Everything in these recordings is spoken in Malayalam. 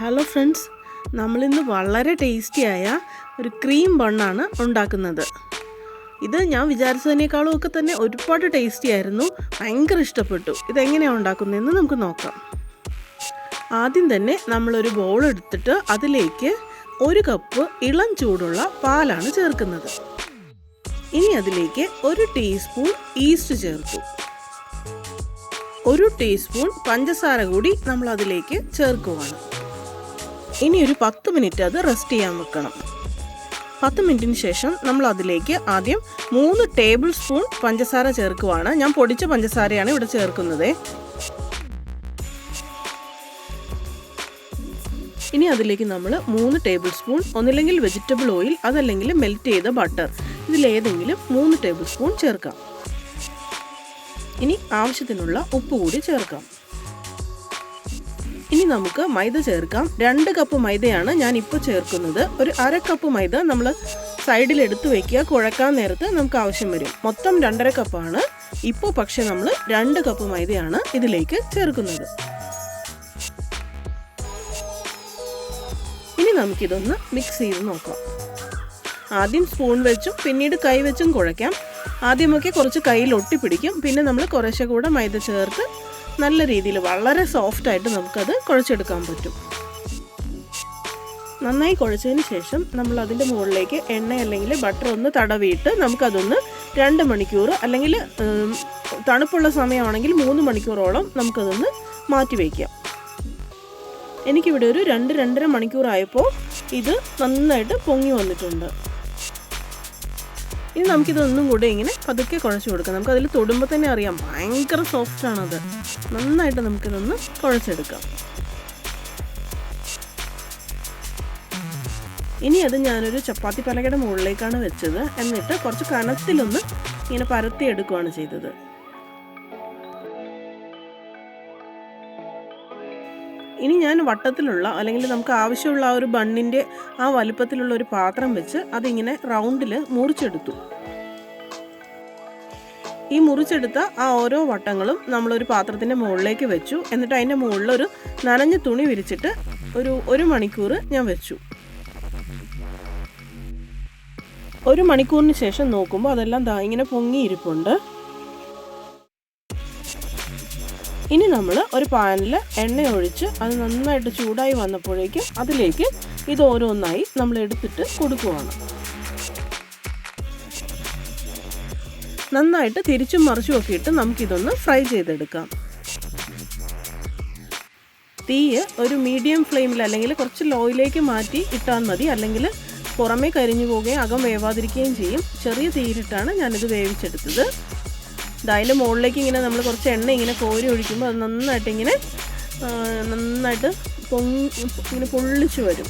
ഹലോ ഫ്രണ്ട്സ് നമ്മളിന്ന് വളരെ ടേസ്റ്റിയായ ഒരു ക്രീം ബണ്ണാണ് ഉണ്ടാക്കുന്നത്. ഇത് ഞാൻ വിചാരിച്ചതിനേക്കാളും ഒക്കെ തന്നെ ഒരുപാട് ടേസ്റ്റി ആയിരുന്നു. ഭയങ്കര ഇഷ്ടപ്പെട്ടു. ഇതെങ്ങനെയാണ് ഉണ്ടാക്കുന്നതെന്ന് നമുക്ക് നോക്കാം. ആദ്യം തന്നെ നമ്മളൊരു ബോൾ എടുത്തിട്ട് അതിലേക്ക് ഒരു കപ്പ് ഇളം ചൂടുള്ള പാലാണ് ചേർക്കുന്നത്. ഇനി അതിലേക്ക് ഒരു ടീസ്പൂൺ ഈസ്റ്റ് ചേർത്തു. ഒരു ടീസ്പൂൺ പഞ്ചസാര കൂടി നമ്മൾ അതിലേക്ക് ചേർക്കുവാണ്. ഇനി ഒരു പത്ത് മിനിറ്റ് അത് റെസ്റ്റ് ചെയ്യാൻ വെക്കണം. പത്ത് മിനിറ്റിന് ശേഷം നമ്മൾ അതിലേക്ക് ആദ്യം മൂന്ന് ടേബിൾ സ്പൂൺ പഞ്ചസാര ചേർക്കുവാണ്. ഞാൻ പൊടിച്ച പഞ്ചസാരയാണ് ഇവിടെ ചേർക്കുന്നത്. ഇനി അതിലേക്ക് നമ്മൾ മൂന്ന് ടേബിൾ സ്പൂൺ ഒന്നില്ലെങ്കിൽ വെജിറ്റബിൾ ഓയിൽ അതല്ലെങ്കിൽ മെൽറ്റ് ചെയ്ത ബട്ടർ. ഇതിലേതെങ്കിലും മൂന്ന് ടേബിൾ സ്പൂൺ ചേർക്കാം. ഇനി ആവശ്യത്തിനുള്ള ഉപ്പ് കൂടി ചേർക്കാം. നമുക്ക് മൈദ ചേർക്കാം. രണ്ട് കപ്പ് മൈദയാണ് ഞാൻ ഇപ്പോൾ ചേർക്കുന്നത്. ഒരു അര കപ്പ് മൈദ നമ്മൾ സൈഡിൽ എടുത്തു വെക്കുക. കുഴക്കാൻ നേരത്ത് നമുക്ക് ആവശ്യം വരും. മൊത്തം രണ്ടര കപ്പാണ് ഇപ്പോൾ പക്ഷെ നമ്മൾ രണ്ട് കപ്പ് മൈദയാണ് ഇതിലേക്ക് ചേർക്കുന്നത്. ഇനി നമുക്കിതൊന്ന് മിക്സ് ചെയ്ത് നോക്കാം. ആദ്യം സ്പൂൺ വെച്ചും പിന്നീട് കൈ വെച്ചും കുഴയ്ക്കാം. ആദ്യമൊക്കെ കുറച്ച് കയ്യിൽ ഒട്ടിപ്പിടിക്കും. പിന്നെ നമ്മൾ കുറേശ്ശെ കൂടെ മൈദ ചേർത്ത് നല്ല രീതിയിൽ വളരെ സോഫ്റ്റായിട്ട് നമുക്കത് കുഴച്ചെടുക്കാൻ പറ്റും. നന്നായി കുഴച്ചതിന് ശേഷം നമ്മൾ അതിന്റെ മുകളിലേക്ക് എണ്ണ അല്ലെങ്കിൽ ബട്ടർ ഒന്ന് തടവിയിട്ട് നമുക്കതൊന്ന് രണ്ട് മണിക്കൂർ അല്ലെങ്കിൽ തണുപ്പുള്ള സമയമാണെങ്കിൽ മൂന്ന് മണിക്കൂറോളം നമുക്കതൊന്ന് മാറ്റി വയ്ക്കാം എനിക്കിവിടെ ഒരു രണ്ട് രണ്ടര മണിക്കൂറായപ്പോൾ ഇത് നന്നായിട്ട് പൊങ്ങി വന്നിട്ടുണ്ട്. ഇനി നമുക്കിതൊന്നും കൂടെ ഇങ്ങനെ പതുക്കെ കുഴച്ച് കൊടുക്കാം. നമുക്കതിൽ തൊടുമ്പോൾ തന്നെ അറിയാം. ഭയങ്കര സോഫ്റ്റാണത് നന്നായിട്ട് നമുക്കിതൊന്ന് കുഴച്ചെടുക്കാം. ഇനി അത് ഞാനൊരു ചപ്പാത്തി പലകയുടെ മുകളിലേക്കാണ് വെച്ചത്. എന്നിട്ട് കുറച്ച് കനത്തിലൊന്ന് ഇങ്ങനെ പരത്തി എടുക്കുകയാണ് ചെയ്തത്. ഇനി ഞാൻ വട്ടത്തിലുള്ള അല്ലെങ്കിൽ നമുക്ക് ആവശ്യമുള്ള ആ ഒരു ബണ്ണിന്റെ ആ വലുപ്പത്തിലുള്ള ഒരു പാത്രം വെച്ച് അതിങ്ങനെ റൗണ്ടിൽ മുറിച്ചെടുത്തു. ഈ മുറിച്ചെടുത്ത ആ ഓരോ വട്ടങ്ങളും നമ്മളൊരു പാത്രത്തിന്റെ മുകളിലേക്ക് വെച്ചു. എന്നിട്ട് അതിന്റെ മുകളിൽ ഒരു നനഞ്ഞ തുണി വിരിച്ചിട്ട് ഒരു ഒരു മണിക്കൂർ ഞാൻ വെച്ചു. ഒരു മണിക്കൂറിന് ശേഷം നോക്കുമ്പോൾ അതെല്ലാം ദാ ഇങ്ങനെ പൊങ്ങിയിരിപ്പുണ്ട്. ഇനി നമ്മൾ ഒരു പാനിൽ എണ്ണ ഒഴിച്ച് അത് നന്നായിട്ട് ചൂടായി വന്നപ്പോഴേക്കും അതിലേക്ക് ഇത് ഓരോന്നായി നമ്മൾ എടുത്തിട്ട് കൊടുക്കുവാണ്. നന്നായിട്ട് തിരിച്ചും മറിച്ചും ഒക്കെ ഇട്ട് നമുക്കിതൊന്ന് ഫ്രൈ ചെയ്തെടുക്കാം. തീയ് ഒരു മീഡിയം ഫ്ലെയിമിൽ അല്ലെങ്കിൽ കുറച്ച് ലോയിലേക്ക് മാറ്റി ഇട്ടാൽ മതി. അല്ലെങ്കിൽ പുറമേ കരിഞ്ഞു പോവുകയും അകം വേവാതിരിക്കുകയും ചെയ്യും. ചെറിയ തീയിലിട്ടാണ് ഞാനിത് വേവിച്ചെടുത്തത്. അതിന്റെ മുകളിലേക്ക് ഇങ്ങനെ നമ്മൾ കുറച്ച് എണ്ണ ഇങ്ങനെ കോരി ഒഴിക്കുമ്പോൾ അത് നന്നായിട്ട് ഇങ്ങനെ നന്നായിട്ട് പൊങ്ങി ഇങ്ങനെ പൊള്ളിച്ച് വരും.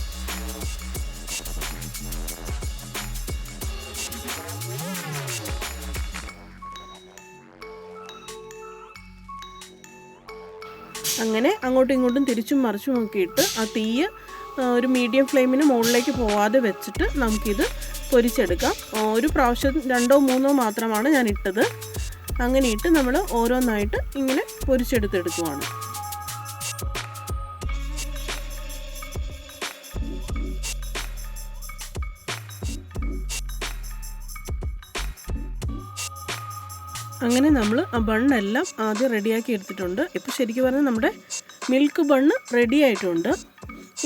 അങ്ങനെ അങ്ങോട്ടും ഇങ്ങോട്ടും തിരിച്ചും മറിച്ചും നോക്കിയിട്ട് ആ തീയ് ഒരു മീഡിയം ഫ്ലെയിമിന് മുകളിലേക്ക് പോവാതെ വെച്ചിട്ട് നമുക്കിത് പൊരിച്ചെടുക്കാം. ഒരു പ്രാവശ്യം രണ്ടോ മൂന്നോ മാത്രമാണ് ഞാൻ ഇട്ടത്. അങ്ങനെ ഇട്ട് നമ്മൾ ഓരോന്നായിട്ട് ഇങ്ങനെ പൊരിച്ചെടുത്തെടുക്കുവാണ്. അങ്ങനെ നമ്മൾ ആ ബണ്ണെല്ലാം ആദ്യം റെഡിയാക്കി എടുത്തിട്ടുണ്ട്. ഇപ്പോൾ ശരിക്കും പറഞ്ഞാൽ നമ്മുടെ മിൽക്ക് ബണ്ണ് റെഡി ആയിട്ടുണ്ട്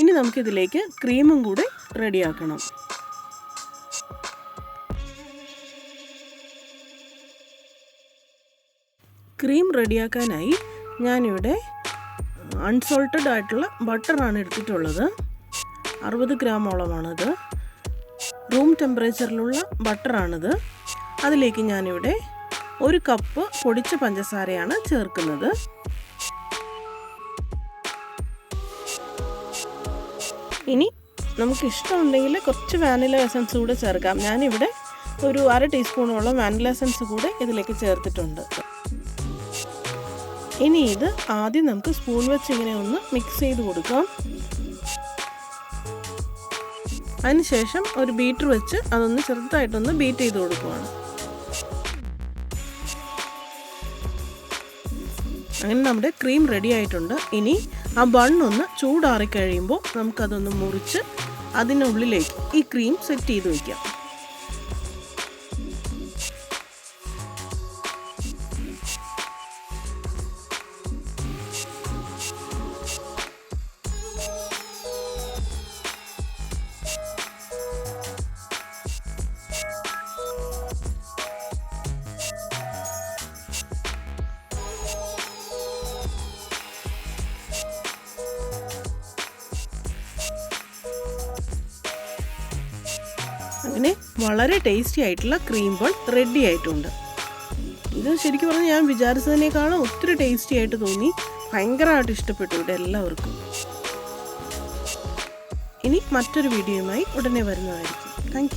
ഇനി നമുക്കിതിലേക്ക് ക്രീമും കൂടി റെഡിയാക്കണം. ക്രീം റെഡിയാക്കാനായി ഞാനിവിടെ അൺസോൾട്ടഡ് ആയിട്ടുള്ള ബട്ടറാണ് എടുത്തിട്ടുള്ളത്. അറുപത് ഗ്രാമോളമാണത്. റൂം ടെമ്പറേച്ചറിലുള്ള ബട്ടറാണിത് അതിലേക്ക് ഞാനിവിടെ ഒരു കപ്പ് പൊടിച്ച പഞ്ചസാരയാണ് ചേർക്കുന്നത്. ഇനി നമുക്ക് ഇഷ്ടമുണ്ടെങ്കിൽ കുറച്ച് വാനില എസൻസ് കൂടെ ചേർക്കാം. ഞാനിവിടെ ഒരു അര ടീസ്പൂണോളം വാനില എസൻസ് കൂടെ ഇതിലേക്ക് ചേർത്തിട്ടുണ്ട്. ഇനി ഇത് ആദ്യം നമുക്ക് സ്പൂൺ വെച്ച് ഇങ്ങനെ ഒന്ന് മിക്സ് ചെയ്ത് കൊടുക്കാം. അതിനുശേഷം ഒരു ബീറ്റർ വെച്ച് അതൊന്ന് ചെറുതായിട്ടൊന്ന് ബീറ്റ് ചെയ്ത് കൊടുക്കുകയാണ് അങ്ങനെ നമ്മുടെ ക്രീം റെഡി ആയിട്ടുണ്ട്. ഇനി ആ ബണ്ണൊന്ന് ചൂടാറിക്കഴിയുമ്പോൾ നമുക്കതൊന്ന് മുറിച്ച് അതിനുള്ളിലേക്ക് ഈ ക്രീം സെറ്റ് ചെയ്ത് വയ്ക്കാം അങ്ങനെ വളരെ ടേസ്റ്റി ആയിട്ടുള്ള ക്രീം ബോൾ റെഡി ആയിട്ടുണ്ട്. ഇത് ശരിക്കും പറഞ്ഞാൽ ഞാൻ വിചാരിച്ചതിനേക്കാളും ഒത്തിരി ടേസ്റ്റി ആയിട്ട് തോന്നി. ഭയങ്കരമായിട്ട് ഇഷ്ടപ്പെട്ടു ഇവിടെ എല്ലാവർക്കും. ഇനി മറ്റൊരു വീഡിയോയുമായി ഉടനെ വരുന്നതായിരിക്കും. താങ്ക്